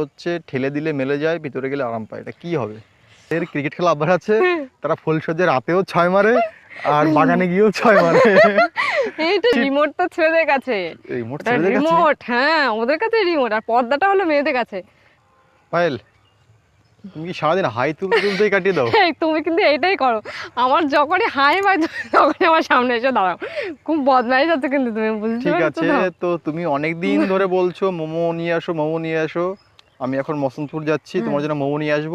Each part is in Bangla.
হচ্ছে ঠেলে দিলে মেলে যায় ভিতরে গেলে আরাম পায়। এটা কি হবে? এর ক্রিকেট খেলা অভ্যাস আছে তারা ফুলসজ্জে রাতেও ছয় মারে আর বাগানে গিয়েও ছয় মারে। এইটা রিমোট তো ছেলেদের কাছে। রিমোট ছেলেদের কাছে? রিমোট হ্যাঁ ওদের কাছে রিমোট আর পর্দাটা হলো মেয়েদের কাছে। পায়েল তুমি কি সারাদিন হাই তুলতে তুলতেই কাটিয়ে দাও? তুমি কিন্তু এটাই করো। আমার যখনই হাই বাজ তখনই আমার সামনে এসে দাঁড়াও। খুব বদমাইশ আছে কিন্তু তুমি বুঝতে ঠিক আছে তো? তো তুমি অনেক দিন ধরে বলছো মোমো নিয়ে আসো মোমো নিয়ে আসো। আমি এখন মসনপুর যাচ্ছি তোমার জন্য মোমো নিয়ে আসব।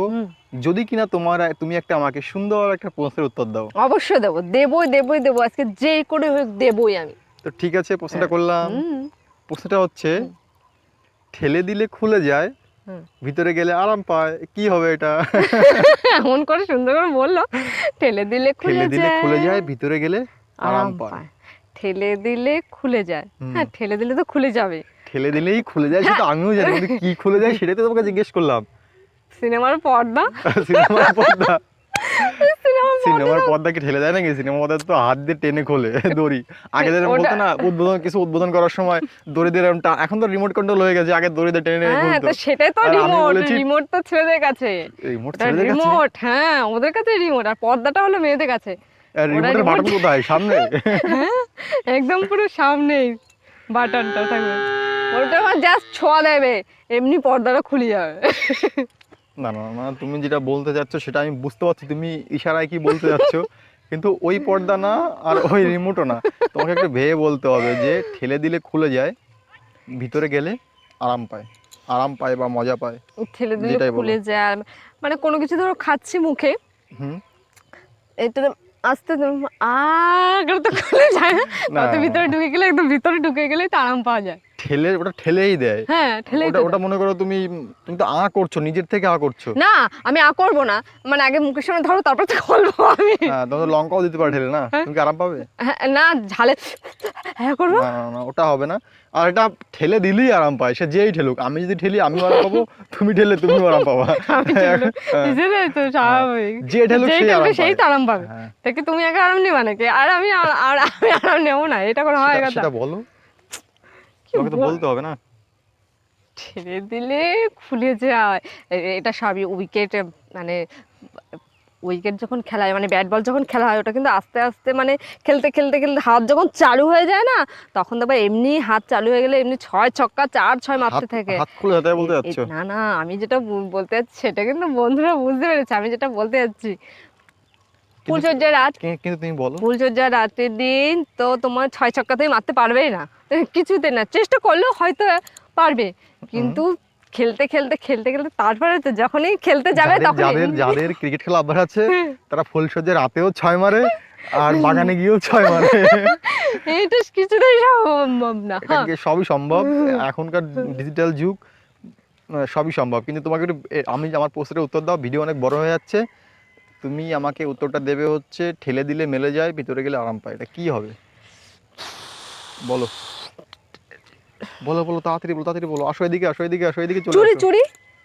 যদি কিনা তোমার তুমি একটা আমাকে সুন্দর একটা প্রশ্নের উত্তর দাও। অবশ্যই দেবো দেবই দেবই দেবো আজকে যে করে হোক দেবই আমি। তো ঠিক আছে প্রশ্নটা করলাম। প্রশ্নটা হচ্ছে ঠেলে দিলে খুলে যায় ভিতরে গেলে আরাম পায় কি হবে এটা? এমন করে সুন্দর করে বলল ঠেলে দিলে খুলে দিলে খুলে যায়। ভিতরে গেলে আরাম পায়। ঠেলে দিলে খুলে যায়। হ্যাঁ ঠেলে দিলে তো খুলে যাবে। ঠেলে দিলেই খুলে যায় সেটা আমিও জানি কিন্তু কি খুলে যায় সেটাই তো তোমাকে জিজ্ঞেস করলাম। সিনেমার পর্দা? সিনেমার পর্দা? সিনেমার পর্দা? কি ঠেলে যায় নাকি? সিনেমার পর্দা তো হাত দিয়ে টেনে খোলে দড়ি। আগে যেরকম বলতো না উদ্বোধন কিছু উদ্বোধন করার সময় দড়ি দিয়ে এরকম এখন তো রিমোট কন্ট্রোল হয়ে গেছে আগে দড়ি দিয়ে টেনে টেনে হ্যাঁ তো সেটাই তো রিমোট রিমোট তো ছেলেদের কাছে। রিমোট ছেলেদের কাছে? রিমোট হ্যাঁ ওদের কাছে রিমোট আর পর্দাটা হলো মেয়েদের কাছে। আর রিমোটের বাটন কোথায়? সামনে? হ্যাঁ একদম পুরো সামনেই বাটনটা থাকবে। ওটা আমার জাস্ট ছোঁয়া দেবে এমনি পর্দাটা খুলে যাবে। না না না তুমি যেটা বলতে সেটা আমি বুঝতে পারছি তুমি ইশারায় কি বলতে যাচ্ছ। কিন্তু ওই পর্দা না আর ওই রিমোটও না। তোমাকে একটু ভেবে বলতে হবে যে ঠেলে দিলে খুলে যায় ভিতরে গেলে আরাম পায়। আরাম পায় বা মজা পায় ঠেলে দিলে। খুলে যায়। মানে কোনো কিছু ধরো খাচ্ছি মুখে হুম। এটা আস্তে আগে তো খুলে যায়। না, ভিতরে ঢুকে গেলে একদম ভিতরে ঢুকে গেলে তো আরাম পাওয়া যায়। ঠেলে ওটা ঠেলেই দেয়। হ্যাঁ ঠেলে ওটা ওটা মনে করো তুমি তুমি তো আ করছ নিজের থেকে আ করছ। না আমি আ করব না। মানে আগে মুখের সামনে ধরো তারপর তো আমি। হ্যাঁ তোমার তো লঙ্কাও দিতে পারে ঠেলে না? তুমি কি আরাম পাবে? হ্যাঁ, না ঝালে। হ্যাঁ করব? না না, ওটা হবে না। আর এটা ঠেলে দিলেই আরাম পায় সে যেই ঠেলুক। আমি যদি ঠেলি আমি আরাম পাবো তুমি ঠেলে তুমি আরাম পাবা। হ্যাঁ। তো স্বাভাবিক। যে ঠেলুক সেই আরাম সেই তো। আরাম পাবে। হ্যাঁ। তাকে তুমি আগে আরাম নিবা নাকি? আর আমি আর- আমি আরাম নেব না এটা কোনো হয় কথা। সেটা বলো। তোমাকে তো বলতে হবে না। ছেড়ে দিলে খুলে যায়। এটা সবই উইকেট মানে উইকেট যখন খেলা হয় মানে ব্যাট বল যখন খেলা হয় ওটা কিন্তু আস্তে আস্তে মানে খেলতে খেলতে খেলতে হাত যখন চালু হয়ে যায় না তখন তো আবার এমনি হাত চালু হয়ে গেলে এমনি ছয় ছক্কা চার ছয় মারতে থাকে। না না আমি যেটা বলতে যাচ্ছি সেটা কিন্তু বন্ধুরা বুঝতে পেরেছে আমি যেটা বলতে যাচ্ছি ফুলসজ্জার রাত কিন্তু তুমি বলো। ফুলসজ্জার রাতের দিন তো তোমার ছয় ছক্কাতেই মারতে পারবেই না। কিছুতে না চেষ্টা করলেও হয়তো পারবে। কিন্তু খেলতে খেলতে খেলতে খেলতে তারপরে তো যখনই খেলতে যাবে তখন যাদের যাদের ক্রিকেট খেলা অভ্যাস আছে তারা ফুলসজ্জে রাতেও ছয় মারে আর বাগানে গিয়েও ছয় মারে। এটা কিছুতেই সম্ভব না হ্যাঁ। সবই সম্ভব? এখনকার ডিজিটাল যুগ সবই সম্ভব। কিন্তু তোমাকে একটু আমি আমার পোস্টের উত্তর দাও ভিডিও অনেক বড় হয়ে যাচ্ছে। তুমি আমাকে উত্তরটা দেবে হচ্ছে ঠেলে দিলে মেলে যায় ভিতরে গেলে আরাম পায়। এটা কি হবে? বলো। বলো বলো তাড়াতাড়ি বলো তাড়াতাড়ি বলো। আসো এদিকে আসো এদিকে আসো এদিকে চলে চুরি চুরি?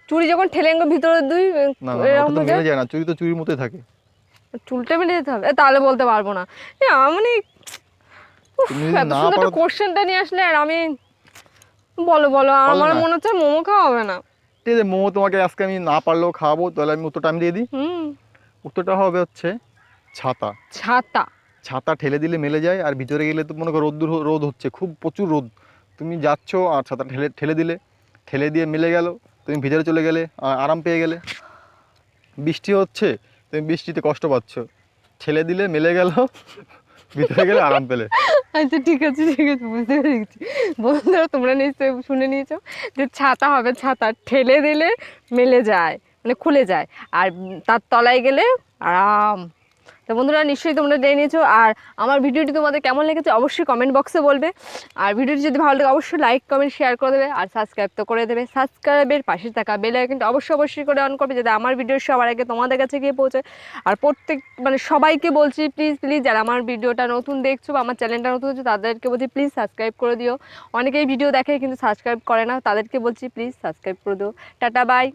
চুরি যখন ঠেলেঙ্গো ভিতরে দুই না না, ওটা তো যায়, মেলে যায় না। চুরি তো চুরির মতোই থাকে। চুলটা মেলে যেতে হবে। তাহলে বলতে পারব না। এ, আমি এত না সুন্দর কোশ্চেনটা নিয়ে আসলে আর আমি বলো বলো আমার। মনে হচ্ছে মোমো খাওয়া হবে না। ঠিক আছে মোমো তোমাকে আজকে আমি না পারলেও খাওয়াবো তাহলে আমি উত্তরটা আমি দিয়ে দিই। হুম। উত্তরটা হবে হচ্ছে ছাতা। ছাতা। ছাতা ঠেলে দিলে মেলে যায় আর ভিতরে গেলে তো মনে করো রোদ্দুর হ- রোদ হচ্ছে খুব প্রচুর রোদ। তুমি যাচ্ছ আর ছাতা ঠেলে ঠেলে দিলে। ঠেলে দিয়ে মেলে গেল তুমি ভিতরে চলে গেলে আর আরাম পেয়ে গেলে। বৃষ্টি হচ্ছে তুমি বৃষ্টিতে কষ্ট পাচ্ছ। ঠেলে দিলে মেলে গেল ভিতরে গেলে আরাম পেলে। আচ্ছা ঠিক আছে ঠিক আছে বুঝতে পেরেছি। বন্ধুরা তোমরা নিশ্চয়ই শুনে নিয়েছো যে ছাতা হবে ছাতা ঠেলে দিলে মেলে যায়। মানে খুলে যায়। আর তার তলায় গেলে আরাম। তো বন্ধুরা, নিশ্চয়ই তোমরা জেনে নিয়েছো। আর আমার ভিডিওটি তোমাদের কেমন লেগেছে অবশ্যই কমেন্ট বক্সে বলবে। আর ভিডিওটি যদি ভালো লাগে, অবশ্যই লাইক কমেন্ট শেয়ার করে দেবে। আর সাবস্ক্রাইব তো করে দেবে। সাবস্ক্রাইবের পাশে থাকা বেল কিন্তু অবশ্যই অবশ্যই করে অন করবে, যাতে আমার ভিডিও সবার আগে তোমাদের কাছে গিয়ে পৌঁছায় আর প্রত্যেক মানে সবাইকে বলছি প্লিজ প্লিজ যারা আমার ভিডিওটা নতুন দেখছ বা আমার চ্যানেলটা নতুন হচ্ছে তাদেরকে বলছি প্লিজ সাবস্ক্রাইব করে দিও। অনেকেই ভিডিও দেখে কিন্তু সাবস্ক্রাইব করে না। তাদেরকে বলছি প্লিজ সাবস্ক্রাইব করে দিও। Tata bye